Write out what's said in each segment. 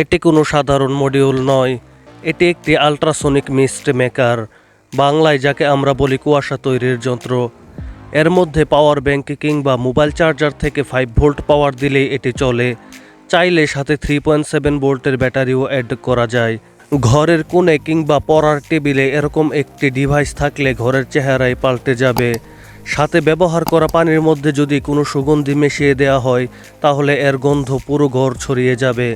এটি কোনো সাধারণ মডিউল নয়। এটি একটি আল্ট্রাসনিক মিস্ট মেকার। বাংলায় যাকে আমরা বলি কুয়াশা তৈরির যন্ত্র। এর মধ্যে পাওয়ার ব্যাংক কিংবা মোবাইল চার্জার থেকে ফাইভ ভোল্ট পাওয়ার দিলেই এটি চলে। চাইলে সাথে থ্রি পয়েন্ট সেভেন ভোল্টের ব্যাটারিও অ্যাড করা যায়। ঘরের কোণে কিংবা পড়ার টেবিলে এরকম একটি ডিভাইস থাকলে ঘরের চেহারাই পাল্টে যাবে। সাথে ব্যবহার করা পানির মধ্যে যদি কোনো সুগন্ধি মিশিয়ে দেওয়া হয়, তাহলে এর গন্ধ পুরো ঘর ছড়িয়ে যাবে।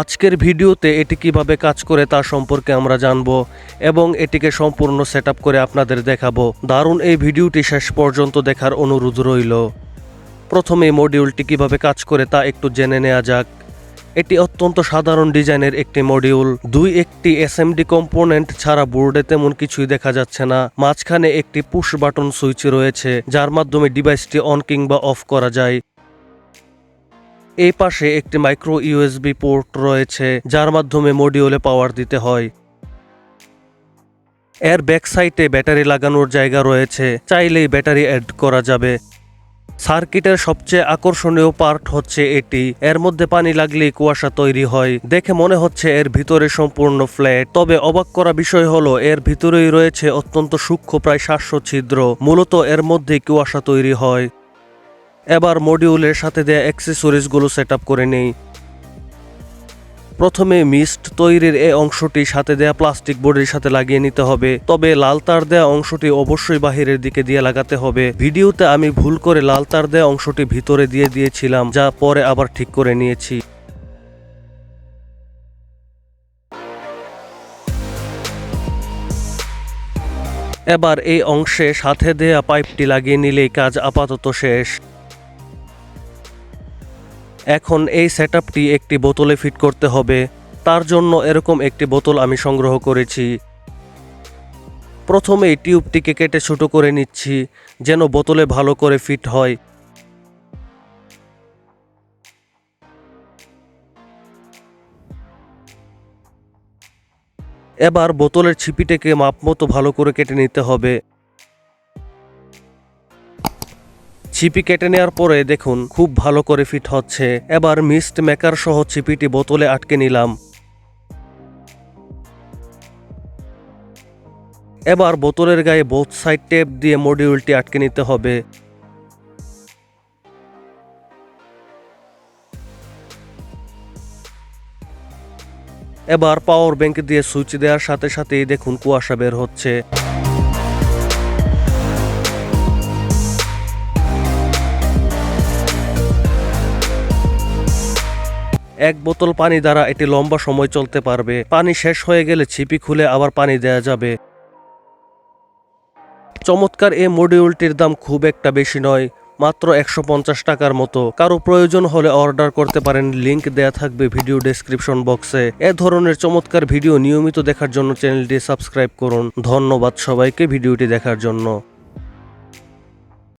আজকের ভিডিওতে এটি কীভাবে কাজ করে তা সম্পর্কে আমরা জানব এবং এটিকে সম্পূর্ণ সেট করে আপনাদের দেখাবো। দারুণ এই ভিডিওটি শেষ পর্যন্ত দেখার অনুরোধ রইল। প্রথমে মডিউলটি কীভাবে কাজ করে তা একটু জেনে নেওয়া যাক। এটি অত্যন্ত সাধারণ ডিজাইনের একটি মডিউল। দুই একটি এসএমডি কম্পোনেন্ট ছাড়া বোর্ডে তেমন কিছুই দেখা যাচ্ছে না। মাঝখানে একটি পুশ বাটন সুইচ রয়েছে, যার মাধ্যমে ডিভাইসটি অন কিংবা অফ করা যায়। এই পাশে একটি মাইক্রো ইউএসবি পোর্ট রয়েছে, যার মাধ্যমে মডিউলে পাওয়ার দিতে হয়। এর ব্যাক সাইডে ব্যাটারি লাগানোর জায়গা রয়েছে, চাইলেই ব্যাটারি অ্যাড করা যাবে। সার্কিটের সবচেয়ে আকর্ষণীয় পার্ট হচ্ছে এটি, এর মধ্যে পানি লাগলেই কুয়াশা তৈরি হয়। দেখে মনে হচ্ছে এর ভিতরে সম্পূর্ণ ফ্ল্যাট, তবে অবাক করা বিষয় হলো, এর ভিতরেই রয়েছে অত্যন্ত সূক্ষ্ম প্রায় সাতশো ছিদ্র, মূলত এর মধ্যেই কুয়াশা তৈরি হয়। এবার মডিউলের সাথে দেয়া অ্যাক্সেসরিজগুলো সেট করে নেই। প্রথমে মিস্ট তৈরির এই অংশটি সাথে দেয়া প্লাস্টিক বোর্ডের সাথে লাগিয়ে নিতে হবে। তবে লাল তার দেয়া অংশটি অবশ্যই বাহিরের দিকে দিয়ে লাগাতে হবে। ভিডিওতে আমি ভুল করে লাল তার দেয়া অংশটি ভিতরে দিয়ে দিয়েছিলাম, যা পরে আবার ঠিক করে নিয়েছি। এবার এই অংশে সাথে দেয়া পাইপটি লাগিয়ে নিলেই কাজ আপাতত শেষ। এখন এই সেটআপটি একটি বোতলে ফিট করতে হবে। তার জন্য এরকম একটি বোতল আমি সংগ্রহ করেছি। প্রথমেই টিউবটিকে কেটে ছোটো করে নিচ্ছি, যেন বোতলে ভালো করে ফিট হয়। এবার বোতলের ছিপিটাকে মাপমতো ভালো করে কেটে নিতে হবে। ছিপি কেটে নেওয়ার পরে দেখুন, খুব ভালো করে ফিট হচ্ছে। এবার মিস্ট মেকার সহ চিপিটি বোতলে আটকে নিলাম। এবার বোতলের গায়ে বোথ সাইড টেপ দিয়ে মডিউলটি আটকে নিতে হবে। এবার পাওয়ার ব্যাংক দিয়ে সুইচ দেওয়ার সাথে সাথেই দেখুন কুয়াশা বের হচ্ছে। এক বোতল পানি দ্বারা এটি লম্বা সময় চলতে পারবে। পানি শেষ হয়ে গেলে ছিপি খুলে আবার পানি দেয়া যাবে। চমৎকার এই মডিউলটির দাম খুব একটা বেশি নয়, মাত্র একশো পঞ্চাশ টাকার মতো। কারও প্রয়োজন হলে অর্ডার করতে পারেন, লিংক দেয়া থাকবে ভিডিও ডেসক্রিপশন বক্সে। এ ধরনের চমৎকার ভিডিও নিয়মিত দেখার জন্য চ্যানেলটি সাবস্ক্রাইব করুন। ধন্যবাদ সবাইকে ভিডিওটি দেখার জন্য।